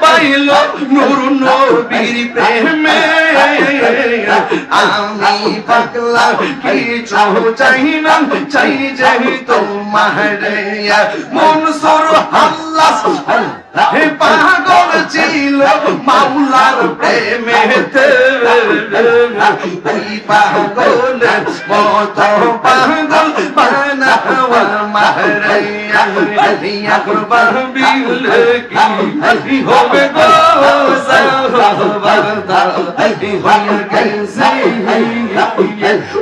পাইলে নূর নবীর প্রেমে আমি পাগলা চাই না চাই পাগল ছিল মাওলার প্রেমেতে পাগল পাগল। মারাইয়া হরিয়া কুরবান বিল কি হবে গো সাহবারদা হইয়া গেছে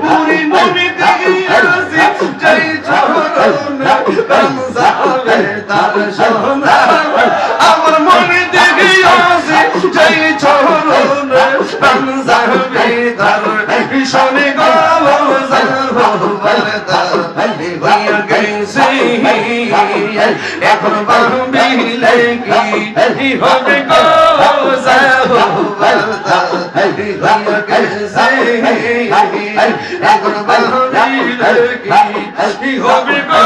উরি নবী দিয়াছি জয় চরণ রমজাবে তার সোনা আমার মনে গো সাহবারদা এখন বাহবিলে কি হবে গো সাহবারদা হইয়া গেছে কি হবে? গো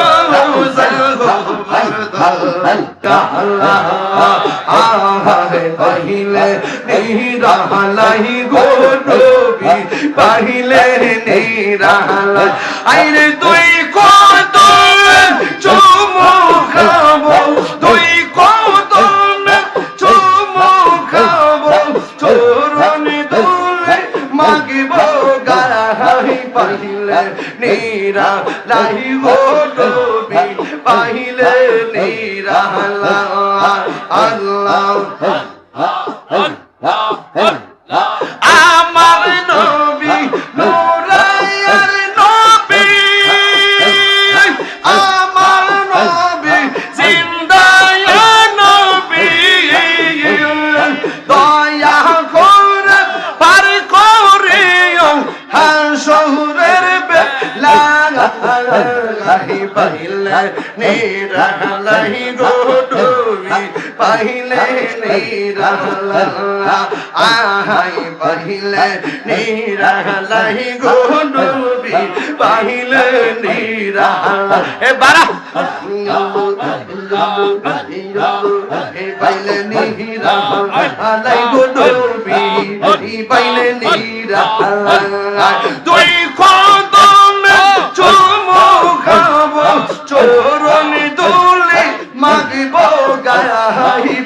পাহিলে নেই রাহালাই গো নবী পাহিলে নেই রাহালাই আইরে তুই কত পাহিলে নীরা লাই গো নবী নিরা নীরা আল্লাহ। আমার নবী লাহি পাইলে নিরালাহি গোডবি পাইলে নিরালা আহাই, পাইলে নিরালাহি গোডবি পাইলে নিরালা এ বারা পাইলে নিরালাই গোডবি পাইলে নিরালা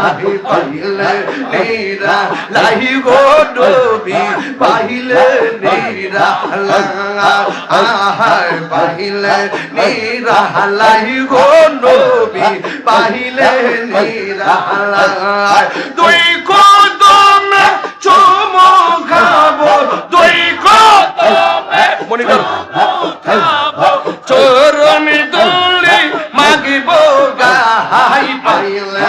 পাইলে নেরা লাই গো নবী পাইলে নেরা আহার পাইলে নেরা লাই গো নবী পাইলে নেরা তুই কদম চুমো খাব তুই কদমে মনে কর চরণ দোলে মাগিব গাহাই পাইলে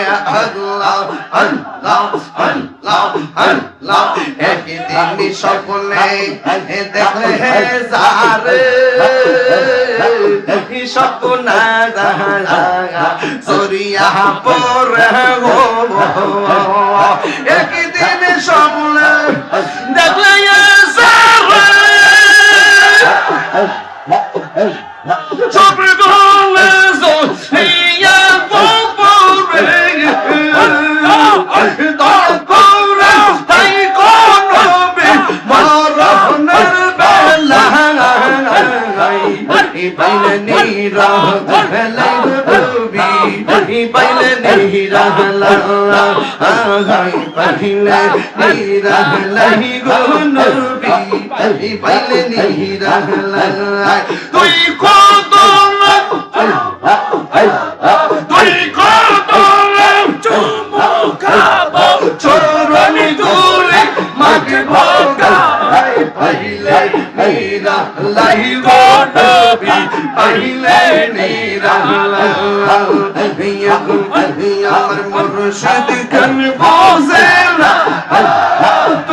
নেরা আল্লাহ আল্লাহ আল্লাহ আল্লাহ একদিন সকলে দেখলে সপনা সরিয়া পরে দেখলে নীরা বেলাই ডুবি পাইলে নীরা পাইলে নিরালাই গো নবী পাইলে নিরালাই তুই কত তুই কত চুমুখাবো চরণি দূরে মাকে ভোগাই পাইলে নিরালাই গো নবী পাইলে নিরালাই আমার মুর্শিদ কান বসে না তোরে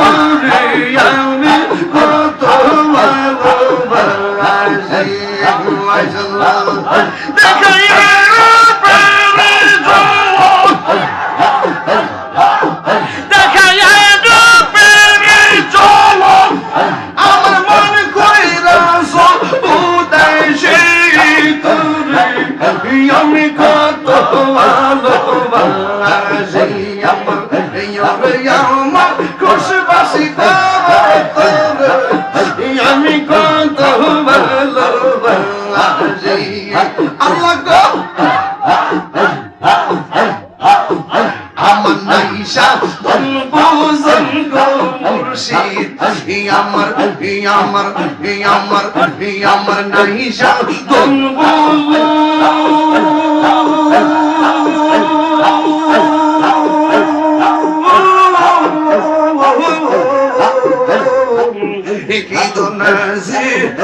কত ভালোবাসি আমার আমার খুশবাসি আমি কত ভালোবাসি আল্লাহ গো আমার নাইশা বুঝন গো মুর্শিদ আমার আমার আমার আমার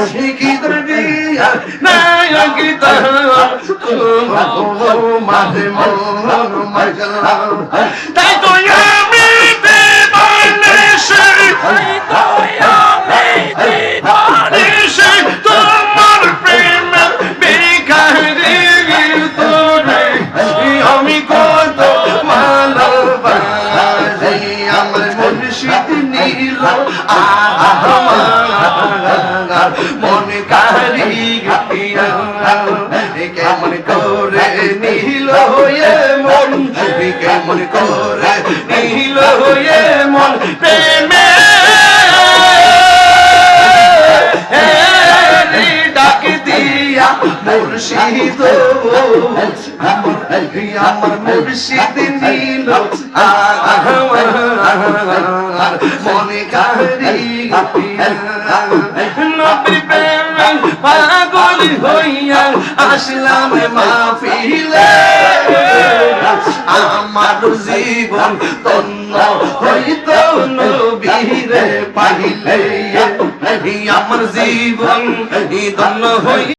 দোনাজি কি দরবিয়া না কি মাঝে মন মাঝলা তাই তো কেমন করে নীল হয়ে মন কেমন করে নীল হয়ে মন প্রেমে ডাক দিয়া মুর্শিদ আমার মুর্শিদ নীল আমার মনে কারি পাগল হইয়া আসলাম মাহফিলে। আমার জীবন তন্ন হইত নবীরে পাইলে আমার জীবন তন্ন হই